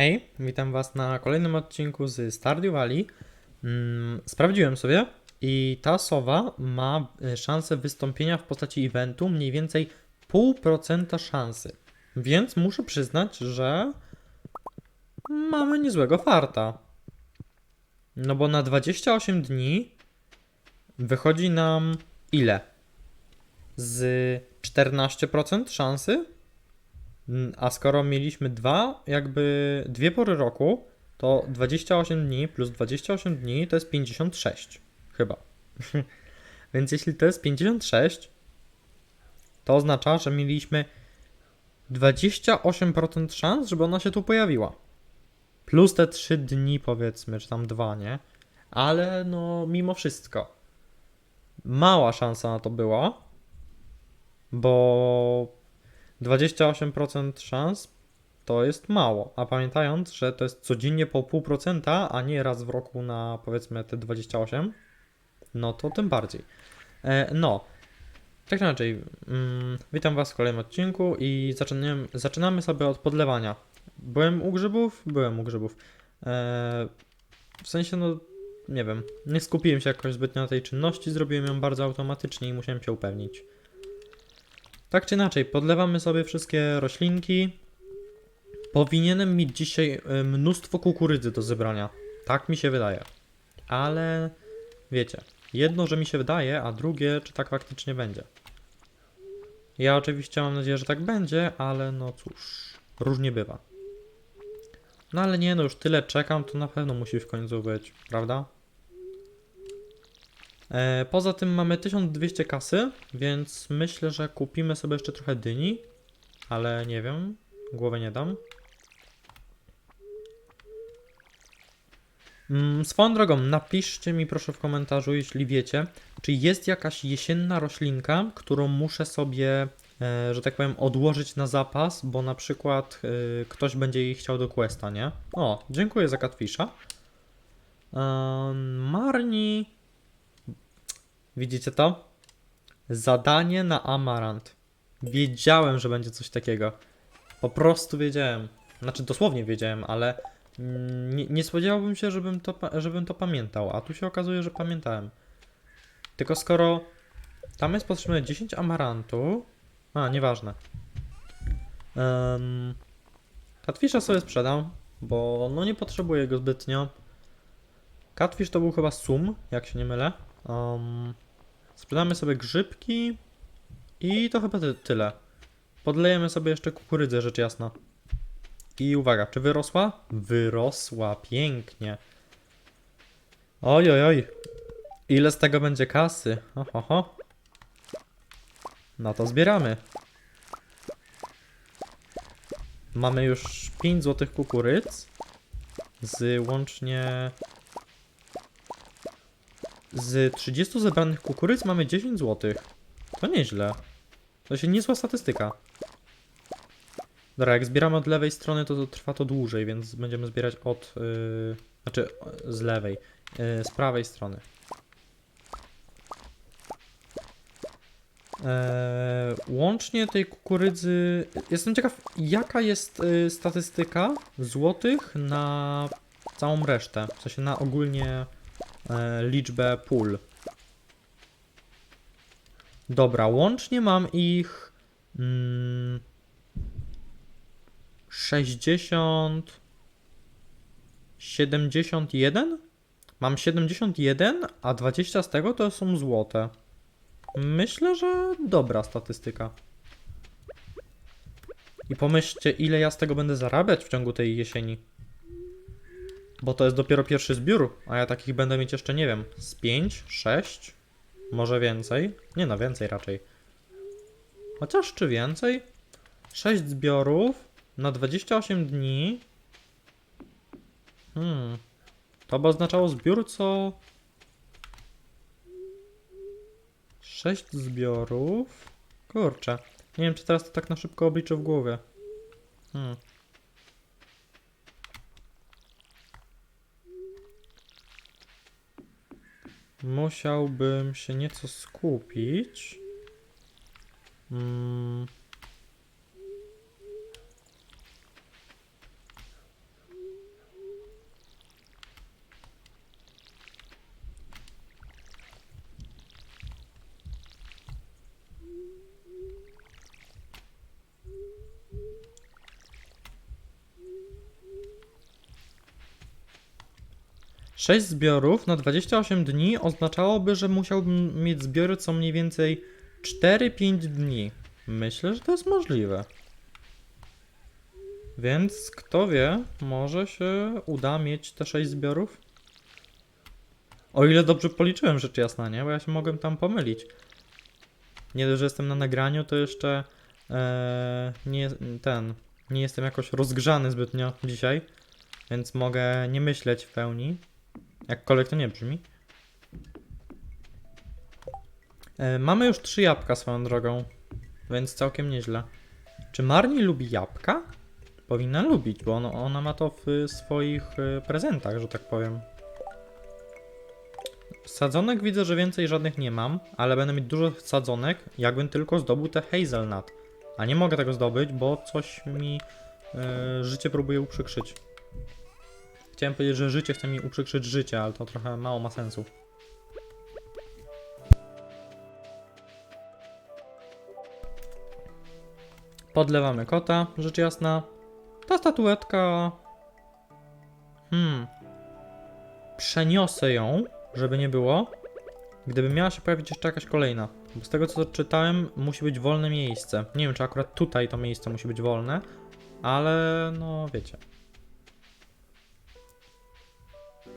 Hej, witam Was na kolejnym odcinku z Stardew Valley. Mm, sprawdziłem sobie i ta sowa ma y, szansę wystąpienia w postaci eventu mniej więcej 0,5% szansy. Więc muszę przyznać, że mamy niezłego farta. No bo na 28 dni wychodzi nam ile? Z 14% szansy A skoro mieliśmy dwa, jakby dwie pory roku, to 28 dni plus 28 dni to jest 56. Chyba. Więc jeśli to jest 56, to oznacza, że mieliśmy 28% szans, żeby ona się tu pojawiła. Plus te 3 dni, powiedzmy, czy tam dwa, nie? Ale no, mimo wszystko. Mała szansa na to była, bo 28% szans to jest mało, a pamiętając, że to jest codziennie po 0,5%, a nie raz w roku na powiedzmy te 28, no to tym bardziej. E, no, tak inaczej, mm, witam Was w kolejnym odcinku i zaczynamy, zaczynamy sobie od podlewania. Byłem u grzybów? Byłem u grzybów. E, w sensie, no, nie wiem, nie skupiłem się jakoś zbytnio na tej czynności, zrobiłem ją bardzo automatycznie i musiałem się upewnić. Tak czy inaczej, podlewamy sobie wszystkie roślinki. Powinienem mieć dzisiaj y, mnóstwo kukurydzy do zebrania. Tak mi się wydaje. Ale wiecie, jedno, że mi się wydaje, a drugie, czy tak faktycznie będzie. Ja oczywiście mam nadzieję, że tak będzie, ale no cóż, różnie bywa. No ale nie, no już tyle czekam, to na pewno musi w końcu być, prawda? E, poza tym mamy 1200 kasy, więc myślę, że kupimy sobie jeszcze trochę dyni, ale nie wiem, głowę nie dam. Mm, swoją drogą, napiszcie mi proszę w komentarzu, jeśli wiecie, czy jest jakaś jesienna roślinka, którą muszę sobie, e, że tak powiem, odłożyć na zapas, bo na przykład e, ktoś będzie jej chciał do questa, nie? O, dziękuję za catfisha. Marni Widzicie to? Zadanie na Amarant. Wiedziałem, że będzie coś takiego. Po prostu wiedziałem. Znaczy dosłownie wiedziałem, ale nie, nie spodziewałbym się, żebym to, żebym to pamiętał, a tu się okazuje, że pamiętałem. Tylko skoro tam jest potrzebne 10 amarantu... A, nieważne. Um, Catfisha sobie sprzedam, bo no nie potrzebuję go zbytnio. Catfish to był chyba sum, jak się nie mylę. Um, sprzedamy sobie grzybki i to chyba ty tyle. Podlejemy sobie jeszcze kukurydzę, rzecz jasna. I uwaga, czy wyrosła? Wyrosła, pięknie. Oj, oj, oj. Ile z tego będzie kasy? Ho, ho, ho. No to zbieramy. Mamy już 5 złotych kukurydz. Z łącznie z 30 zebranych kukurydz mamy 10 zł. To nieźle. To się niezła statystyka. Dobra, jak zbieramy od lewej strony, to, to trwa to dłużej, więc będziemy zbierać od... Yy, znaczy z lewej. Yy, z prawej strony. Eee, łącznie tej kukurydzy... Jestem ciekaw, jaka jest yy, statystyka złotych na całą resztę. W sensie na ogólnie e, liczbę pól. Dobra, łącznie mam ich mm, 60 71? Mam 71, a 20 z tego to są złote. Myślę, że dobra statystyka. I pomyślcie, ile ja z tego będę zarabiać w ciągu tej jesieni. Bo to jest dopiero pierwszy zbiór, a ja takich będę mieć jeszcze, nie wiem, z 5, 6, może więcej. Nie no, więcej raczej. Chociaż czy więcej? 6 zbiorów na 28 dni. Hmm. To by oznaczało zbiór co... 6 zbiorów. Kurczę. Nie wiem, czy teraz to tak na szybko obliczę w głowie. Hmm. Musiałbym się nieco skupić. Mm. 6 zbiorów na 28 dni oznaczałoby, że musiałbym mieć zbiory co mniej więcej 4-5 dni. Myślę, że to jest możliwe. Więc kto wie, może się uda mieć te 6 zbiorów? O ile dobrze policzyłem rzecz jasna, nie? Bo ja się mogłem tam pomylić. Nie dość, że jestem na nagraniu, to jeszcze e, nie ten. Nie jestem jakoś rozgrzany zbytnio dzisiaj, więc mogę nie myśleć w pełni. Jakkolwiek to nie brzmi. E, mamy już trzy jabłka swoją drogą, więc całkiem nieźle. Czy Marni lubi jabłka? Powinna lubić, bo ono, ona ma to w swoich e, prezentach, że tak powiem. Sadzonek widzę, że więcej żadnych nie mam, ale będę mieć dużo sadzonek, jakbym tylko zdobył te hazelnut. A nie mogę tego zdobyć, bo coś mi e, życie próbuje uprzykrzyć. Chciałem powiedzieć, że życie chce mi uprzykrzyć życie, ale to trochę mało ma sensu. Podlewamy kota, rzecz jasna. Ta statuetka... Hmm. Przeniosę ją, żeby nie było. Gdyby miała się pojawić jeszcze jakaś kolejna. Bo z tego co czytałem, musi być wolne miejsce. Nie wiem, czy akurat tutaj to miejsce musi być wolne, ale no wiecie.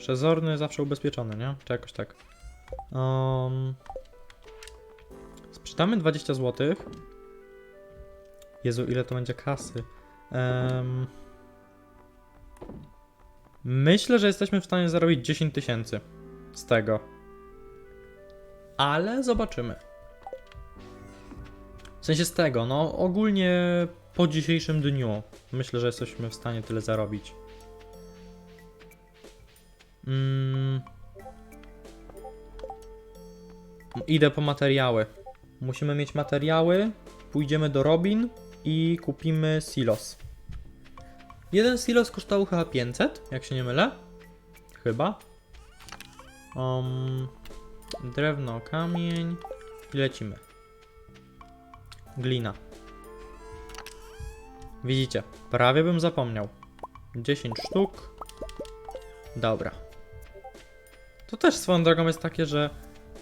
Przezorny zawsze ubezpieczony, nie? Czy jakoś tak. Um, sprzedamy 20 zł. Jezu, ile to będzie kasy. Em, myślę, że jesteśmy w stanie zarobić 10 tysięcy z tego. Ale zobaczymy. W sensie z tego, no ogólnie po dzisiejszym dniu myślę, że jesteśmy w stanie tyle zarobić. Mm. Idę po materiały. Musimy mieć materiały. Pójdziemy do Robin i kupimy silos. Jeden silos kosztował chyba 500, jak się nie mylę. Chyba. Um, drewno, kamień i lecimy. Glina. Widzicie, prawie bym zapomniał. 10 sztuk. Dobra. To też swoją drogą jest takie, że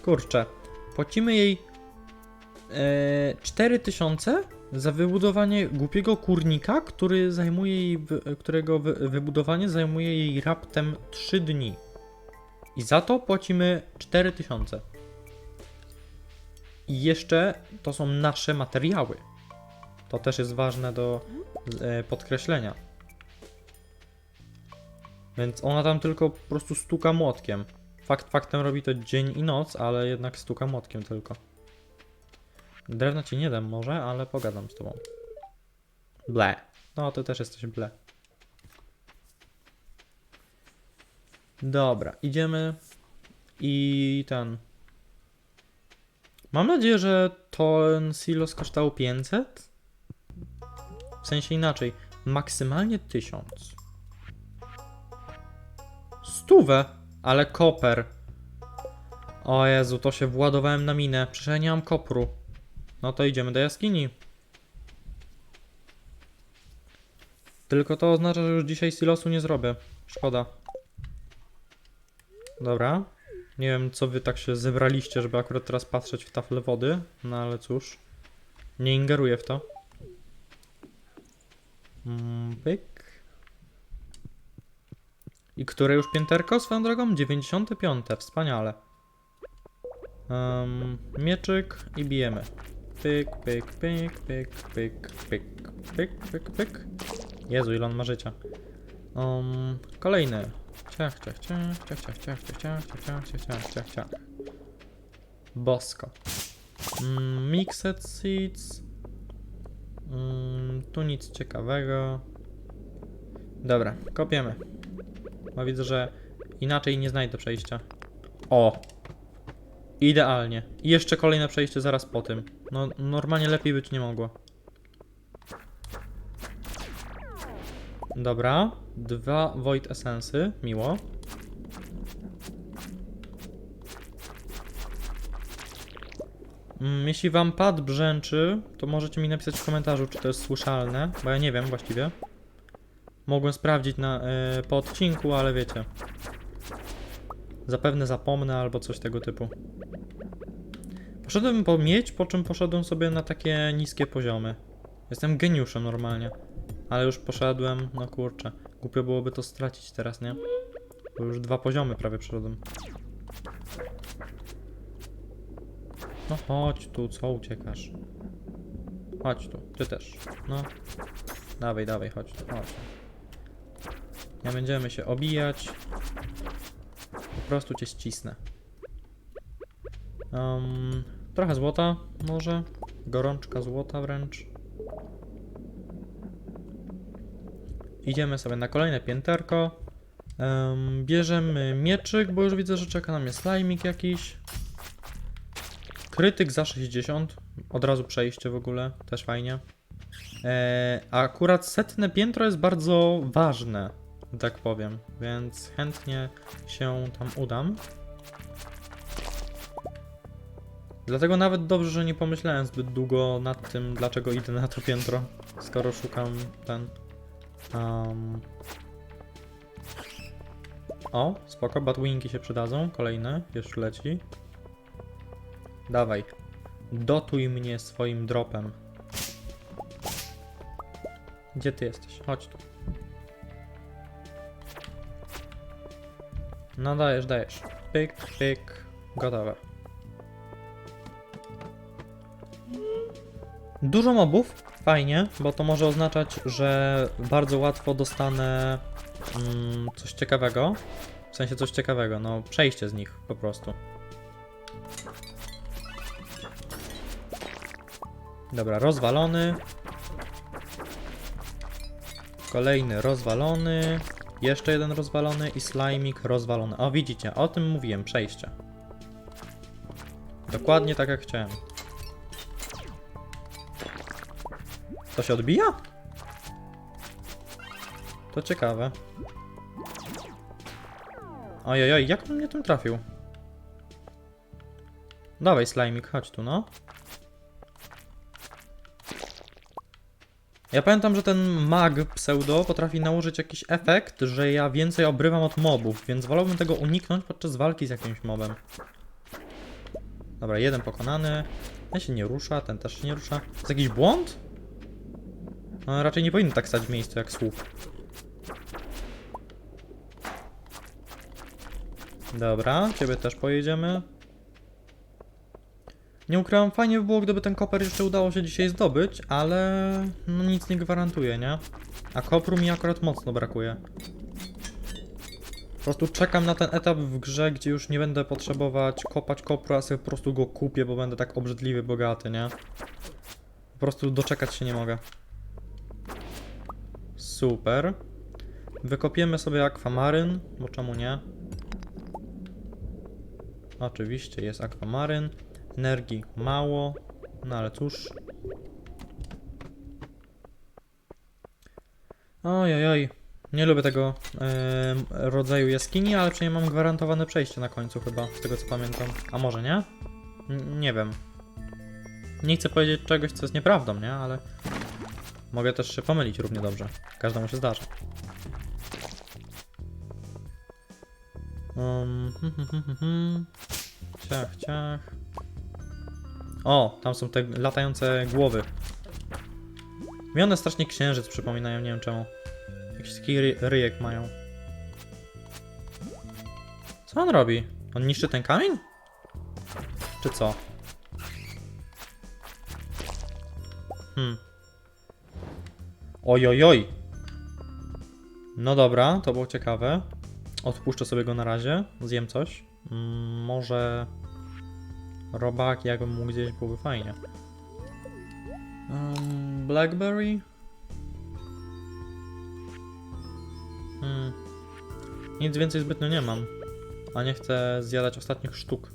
kurczę, płacimy jej e, 4000 za wybudowanie głupiego kurnika, który zajmuje jej, którego wy, wybudowanie zajmuje jej raptem 3 dni. I za to płacimy 4000. I jeszcze to są nasze materiały. To też jest ważne do e, podkreślenia. Więc ona tam tylko po prostu stuka młotkiem. Fakt faktem robi to dzień i noc, ale jednak stuka młotkiem tylko. Drewna ci nie dam może, ale pogadam z tobą. Ble. No, to też jesteś ble. Dobra, idziemy i ten. Mam nadzieję, że ten silos kosztował 500? W sensie inaczej, maksymalnie 1000. Stówę, ale koper. O Jezu, to się władowałem na minę. Przecież ja nie mam kopru. No to idziemy do jaskini. Tylko to oznacza, że już dzisiaj silosu nie zrobię. Szkoda. Dobra. Nie wiem, co wy tak się zebraliście, żeby akurat teraz patrzeć w tafle wody. No ale cóż. Nie ingeruję w to. Mm, pyk. I które już pięterko swoją drogą? 95. Wspaniale. Um, mieczyk i bijemy. Pyk, pyk, pyk, pyk, pyk, pyk, pyk, pyk, pyk. Jezu, ile on ma życia. Um, kolejny. Ciach, ciach, ciach, ciach, ciach, ciach, ciach, ciach, ciach, ciach, ciach, ciach, ciach. Bosko. Mm, mixed seeds. Mm, tu nic ciekawego. Dobra, kopiemy. Bo widzę, że inaczej nie znajdę przejścia. O! Idealnie. I jeszcze kolejne przejście zaraz po tym. No, normalnie lepiej być nie mogło. Dobra. Dwa Void Essensy. Miło. Mm, Jeśli wam pad brzęczy, to możecie mi napisać w komentarzu, czy to jest słyszalne, bo ja nie wiem właściwie. Mogłem sprawdzić na, y, po odcinku, ale wiecie. Zapewne zapomnę albo coś tego typu. Poszedłem po miedź, po czym poszedłem sobie na takie niskie poziomy. Jestem geniuszem normalnie. Ale już poszedłem, no kurczę. Głupio byłoby to stracić teraz, nie? Bo już dwa poziomy prawie przeszedłem. No chodź tu, co uciekasz? Chodź tu, ty też. No. Dawaj, dawaj, chodź tu, chodź. Nie będziemy się obijać. Po prostu cię ścisnę. Um, trochę złota może. Gorączka złota wręcz. Idziemy sobie na kolejne pięterko. Em, bierzemy mieczyk, bo już widzę, że czeka na mnie slajmik jakiś. Krytyk za 60. Od razu przejście w ogóle, też fajnie. E, akurat setne piętro jest bardzo ważne, tak powiem, więc chętnie się tam udam. Dlatego nawet dobrze, że nie pomyślałem zbyt długo nad tym, dlaczego idę na to piętro, skoro szukam ten. Um... O, spoko, batwingi się przydadzą, kolejne, już leci. Dawaj, dotuj mnie swoim dropem. Gdzie ty jesteś? Chodź tu. No dajesz, dajesz. Pyk, pyk, gotowe. Dużo mobów, fajnie, bo to może oznaczać, że bardzo łatwo dostanę mm, coś ciekawego. W sensie coś ciekawego, no przejście z nich po prostu. Dobra, rozwalony. Kolejny rozwalony. Jeszcze jeden rozwalony i slimik rozwalony. O, widzicie, o tym mówiłem, przejście. Dokładnie tak jak chciałem. To się odbija? To ciekawe. Ojojoj, jak on mnie tym trafił? Dawaj, slimik, chodź tu, no. Ja pamiętam, że ten mag pseudo potrafi nałożyć jakiś efekt, że ja więcej obrywam od mobów, więc wolałbym tego uniknąć podczas walki z jakimś mobem. Dobra, jeden pokonany. Ten się nie rusza, ten też się nie rusza. To jest jakiś błąd? No, raczej nie powinien tak stać w miejscu jak słup. Dobra, ciebie też pojedziemy. Nie ukrywam, fajnie by było, gdyby ten koper jeszcze udało się dzisiaj zdobyć, ale no nic nie gwarantuje, nie? A kopru mi akurat mocno brakuje. Po prostu czekam na ten etap w grze, gdzie już nie będę potrzebować kopać kopru, a sobie po prostu go kupię, bo będę tak obrzydliwy, bogaty, nie? Po prostu doczekać się nie mogę. Super. Wykopiemy sobie akwamaryn, bo czemu nie? Oczywiście jest akwamaryn. Energii mało, no ale cóż. Ojojoj. Nie lubię tego em, rodzaju jaskini, ale przynajmniej mam gwarantowane przejście na końcu chyba, z tego co pamiętam. A może nie? N nie wiem. Nie chcę powiedzieć czegoś, co jest nieprawdą, nie? Ale mogę też się pomylić równie dobrze. Każdemu się zdarza. Um, hm, hm, hm, hm, hm. Ciach, ciach. O, tam są te latające głowy. Mi one strasznie księżyc przypominają, nie wiem czemu. Jakiś taki ry ryjek mają. Co on robi? On niszczy ten kamień? Czy co? Hmm. Ojojoj. No dobra, to było ciekawe. Odpuszczę sobie go na razie. Zjem coś. Mm, może... Robak, jakbym mógł gdzieś, byłoby fajnie. Um, Blackberry? Hmm. Nic więcej zbytnio nie mam. A nie chcę zjadać ostatnich sztuk.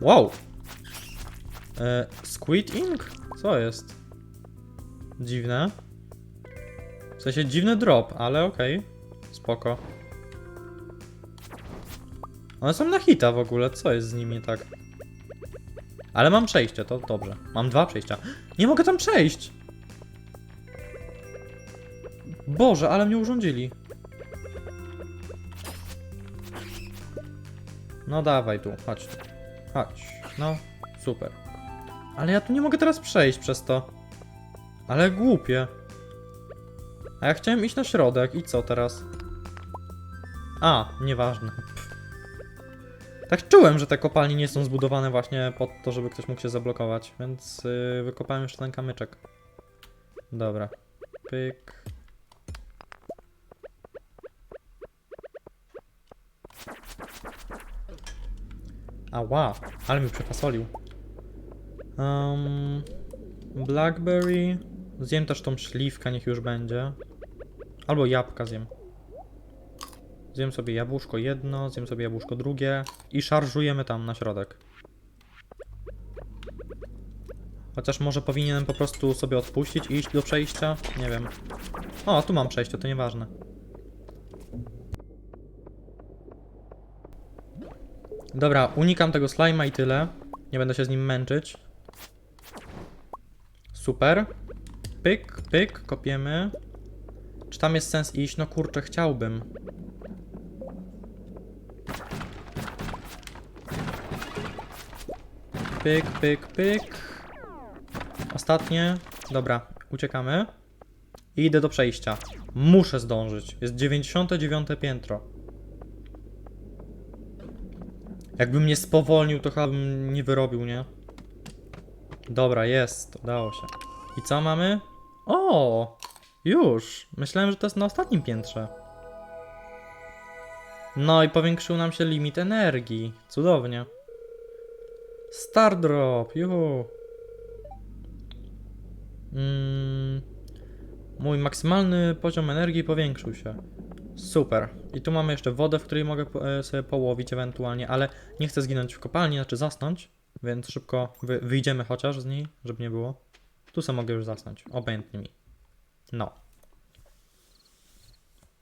Wow! E, Squid Ink? Co jest? Dziwne. W sensie dziwny drop, ale okej. Spoko. One są na hita w ogóle, co jest z nimi tak? Ale mam przejście, to dobrze. Mam dwa przejścia. Nie mogę tam przejść! Boże, ale mnie urządzili. No dawaj tu, chodź. Chodź. No, super. Ale ja tu nie mogę teraz przejść przez to. Ale głupie. A ja chciałem iść na środek i co teraz? A, nieważne. Tak czułem, że te kopalnie nie są zbudowane właśnie pod to, żeby ktoś mógł się zablokować, więc yy, wykopałem jeszcze ten kamyczek. Dobra. Pyk. Ała, ale mi przepasolił. Um, blackberry. Zjem też tą szliwkę, niech już będzie. Albo jabłka zjem. Zjem sobie jabłuszko jedno, zjem sobie jabłuszko drugie i szarżujemy tam na środek. Chociaż może powinienem po prostu sobie odpuścić i iść do przejścia? Nie wiem. O, tu mam przejście, to nieważne. Dobra, unikam tego slima i tyle. Nie będę się z nim męczyć. Super. Pyk, pyk, kopiemy. Czy tam jest sens iść? No kurczę, chciałbym. Pyk, pyk, pyk. Ostatnie. Dobra, uciekamy. I idę do przejścia. Muszę zdążyć. Jest 99 piętro. Jakbym mnie spowolnił, to chyba bym nie wyrobił, nie? Dobra, jest. Udało się. I co mamy? O! Już. Myślałem, że to jest na ostatnim piętrze. No i powiększył nam się limit energii. Cudownie. Star Drop, juhu. Mm, mój maksymalny poziom energii powiększył się. Super. I tu mamy jeszcze wodę, w której mogę e, sobie połowić ewentualnie, ale nie chcę zginąć w kopalni, znaczy zasnąć, więc szybko wy, wyjdziemy chociaż z niej, żeby nie było. Tu sobie mogę już zasnąć, obojętnie mi. No.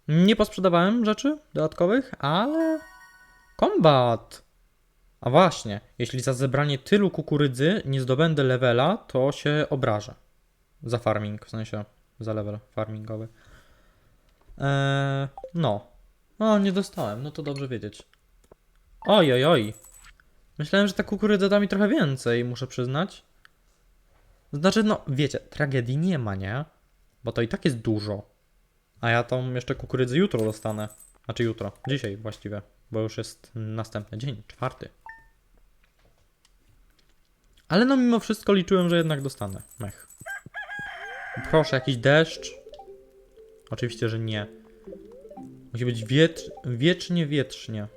Nie posprzedawałem rzeczy dodatkowych, ale... Kombat! A właśnie, jeśli za zebranie tylu kukurydzy nie zdobędę levela, to się obrażę. Za farming, w sensie za level farmingowy. Eee, no. O, nie dostałem, no to dobrze wiedzieć. Oj, oj, oj. Myślałem, że ta kukurydza da mi trochę więcej, muszę przyznać. Znaczy, no, wiecie, tragedii nie ma, nie? Bo to i tak jest dużo. A ja tą jeszcze kukurydzy jutro dostanę. Znaczy jutro, dzisiaj właściwie, bo już jest następny dzień, czwarty. Ale no mimo wszystko liczyłem, że jednak dostanę. Mech. Proszę, jakiś deszcz. Oczywiście, że nie. Musi być wietr, wiecznie, wietrznie.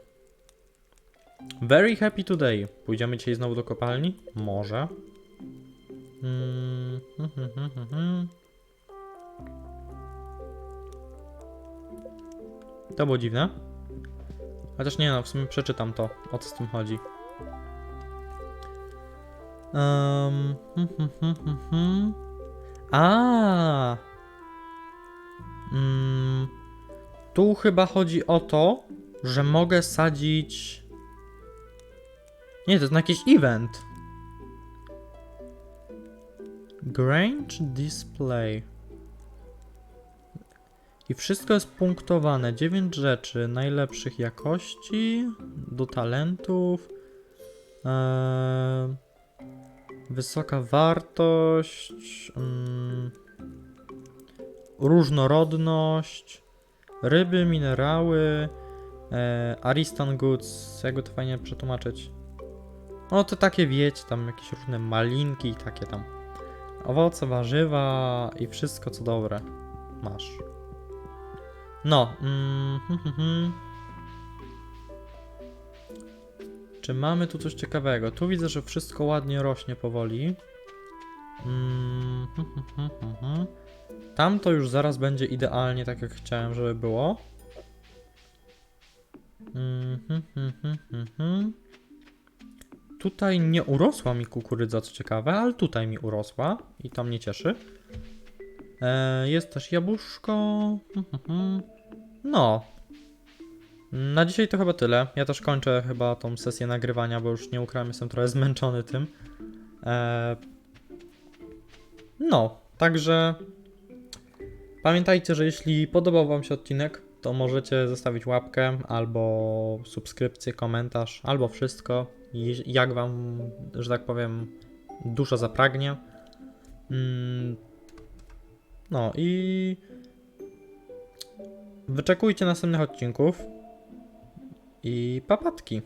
Very happy today. Pójdziemy dzisiaj znowu do kopalni? Może. Mm, hmm, hmm, hmm, hmm, hmm. To było dziwne. Chociaż nie no, w sumie przeczytam to, o co z tym chodzi. Um. A. Mm, tu chyba chodzi o to, że mogę sadzić. Nie, to jest na jakiś event. Grange Display. I wszystko jest punktowane. 9 rzeczy najlepszych jakości, do talentów. Eee, wysoka wartość. Mm, różnorodność. Ryby, minerały. E, Ariston Goods. Jakby to fajnie przetłumaczyć. No to takie wiecie, tam jakieś różne malinki i takie tam. Owoce, warzywa i wszystko co dobre. Masz. No. Mm, Czy mamy tu coś ciekawego? Tu widzę, że wszystko ładnie rośnie powoli. Mm, hmm, hmm, hmm, hmm, hmm. Tam to już zaraz będzie idealnie tak jak chciałem, żeby było. Mm, hmm, hmm, hmm, hmm, hmm. Tutaj nie urosła mi kukurydza, co ciekawe, ale tutaj mi urosła i to mnie cieszy. E, jest też jabłuszko. Hmm, hmm, hmm. No. Na dzisiaj to chyba tyle. Ja też kończę chyba tą sesję nagrywania, bo już nie ukram, jestem trochę zmęczony tym. Eee... No, także pamiętajcie, że jeśli podobał Wam się odcinek, to możecie zostawić łapkę albo subskrypcję, komentarz, albo wszystko, jak Wam, że tak powiem, dusza zapragnie. Mm. No i wyczekujcie następnych odcinków i papatki.